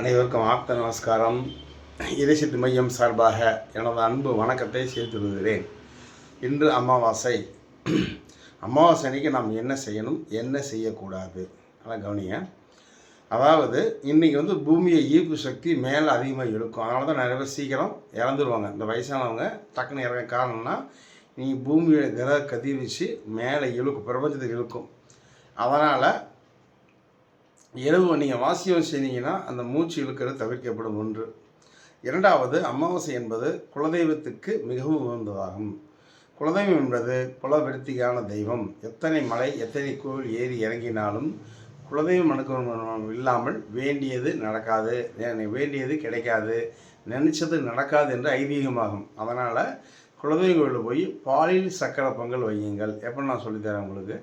அனைவருக்கும் ஆப்த நமஸ்காரம். இறைசித்து மையம் சார்பாக எனது அன்பு வணக்கத்தை சேர்த்துவிடுகிறேன் இன்று அமாவாசை. அமாவாசை அன்னைக்கு நாம் என்ன செய்யணும் என்ன செய்யக்கூடாது? அதெல்லாம் கவனிங்க. அதாவது இன்றைக்கி வந்து பூமியை ஈர்ப்பு சக்தி மேலே அதிகமாக இழுக்கும். அதனால தான் நிறைய பேர் சீக்கிரம் இறந்துருவாங்க. இந்த வயசானவங்க டக்குன்னு இறங்க காரணம்னா நீங்கள் பூமியோட கிரக கதிர்வீச்சு மேலே இழுக்கும் பிரபஞ்சத்துக்கு இழுக்கும். அதனால் இரவு நீங்கள் வாசியம் செய்தீங்கன்னா அந்த மூச்சு இழுக்கிறது தவிர்க்கப்படும் ஒன்று. இரண்டாவது அமாவாசை என்பது குலதெய்வத்துக்கு மிகவும் உகந்ததாகும். குலதெய்வம் என்பது குலவிருத்திகான தெய்வம். எத்தனை மலை எத்தனை கோவில் ஏறி இறங்கினாலும் குலதெய்வம் அனுகூலம் இல்லாமல் வேண்டியது நடக்காது. வேண்டியது கிடைக்காது. நினைச்சது நடக்காது என்று ஐதீகமாகும். அதனால் குலதெய்வம் கோயிலில் போய் பாலில் சக்கர பொங்கல் வையுங்கள். எப்போ நான் சொல்லித்தரேன் உங்களுக்கு.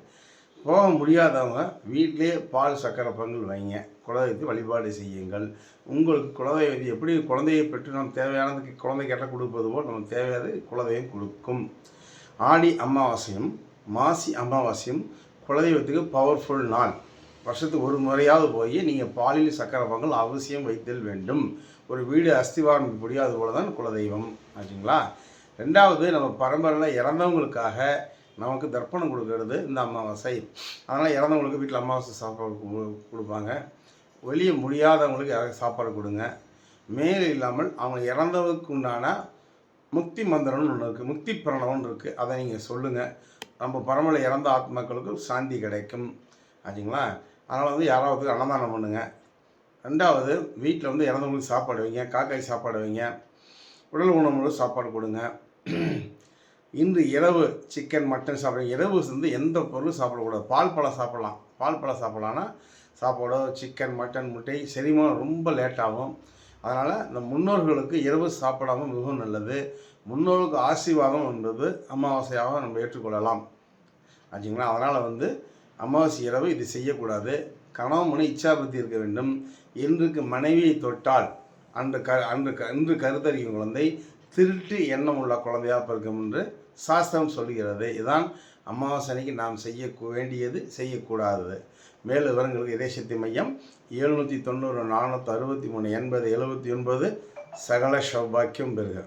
போக முடியாதவங்க வீட்டிலேயே பால் சக்கரை பொங்கல் வைங்க. குலதெய்வத்தை வழிபாடு செய்யுங்கள். உங்களுக்கு குலதெய்வத்தை எப்படி குழந்தையை பெற்று நம்ம தேவையானதுக்கு குழந்தை கேட்டால் கொடுப்பது போல் நம்ம தேவையானது குலதெய்வம் கொடுக்கும். ஆடி அமாவாசையும் மாசி அமாவாசையும் குலதெய்வத்துக்கு பவர்ஃபுல் நாள். வருஷத்துக்கு ஒரு முறையாவது போய் நீங்கள் பாலில் சக்கரை பொங்கல் அவசியம் வைத்தல் வேண்டும். ஒரு வீடு அஸ்திவாரம் முடியாது போல தான் குலதெய்வம். ஆச்சுங்களா? ரெண்டாவது நம்ம பரம்பரையில் இறந்தவங்களுக்காக நமக்கு தர்ப்பணம் கொடுக்கறது இந்த அமாவாசை. அதனால் இறந்தவங்களுக்கு வீட்டில் அமாவாசை சாப்பாடு கொடுப்பாங்க. வெளியே முடியாதவங்களுக்கு யாராவது சாப்பாடு கொடுங்க. மேலே இல்லாமல் அவங்க இறந்தவங்களுக்கு உண்டான முக்தி மந்திரம்னு ஒன்று இருக்குது முக்தி பிரணவம்னு இருக்குது அதை நீங்கள் சொல்லுங்கள் நம்ம பரமலை இறந்த ஆத்மாக்களுக்கு சாந்தி கிடைக்கும். ஆச்சுங்களா அதனால் வந்து யாராவது அன்னதானம் பண்ணுங்கள் ரெண்டாவது வீட்டில் வந்து இறந்தவங்களுக்கு சாப்பாடு வைங்க. காக்காய் சாப்பாடு வைங்க. உடல் உணவு சாப்பாடு கொடுங்க. இன்று இரவு சிக்கன் மட்டன் சாப்பிட இரவு வந்து எந்த பொருளும் சாப்பிடக்கூடாது. பால் பழம் சாப்பிடலாம். பால் பழம் சாப்பிடலான்னா சாப்பாடோ சிக்கன் மட்டன் முட்டை செரிமானம் ரொம்ப லேட்டாகும் அதனால் இந்த முன்னோர்களுக்கு இரவு சாப்பிடாமல் மிகவும் நல்லது. முன்னோர்களுக்கு ஆசீர்வாதம் என்பது அமாவாசையாக நம்ம ஏற்றுக்கொள்ளலாம். ஆச்சுங்களா? அதனால் வந்து அமாவாசை இரவு இது செய்யக்கூடாது. கணவன் மனை இச்சாபத்தி இருக்க வேண்டும். இன்றுக்கு மனைவியை தொட்டால் அன்று க அன்று க இன்று கருத்தரிக்கும் குழந்தை திருட்டு எண்ணம் உள்ள குழந்தையாக பிறக்கும் என்று சாஸ்திரம் சொல்கிறது இதான் அமாவாசை நாம் செய்ய வேண்டியது செய்யக்கூடாதது. மேலும் விவரங்களுக்கு இதயசக்தி மையம் எழுநூற்றி தொண்ணூறு நானூற்றி அறுபத்தி மூணு எண்பது எழுபத்தி ஒன்பது சகல சௌபாக்கியம் பெறுக.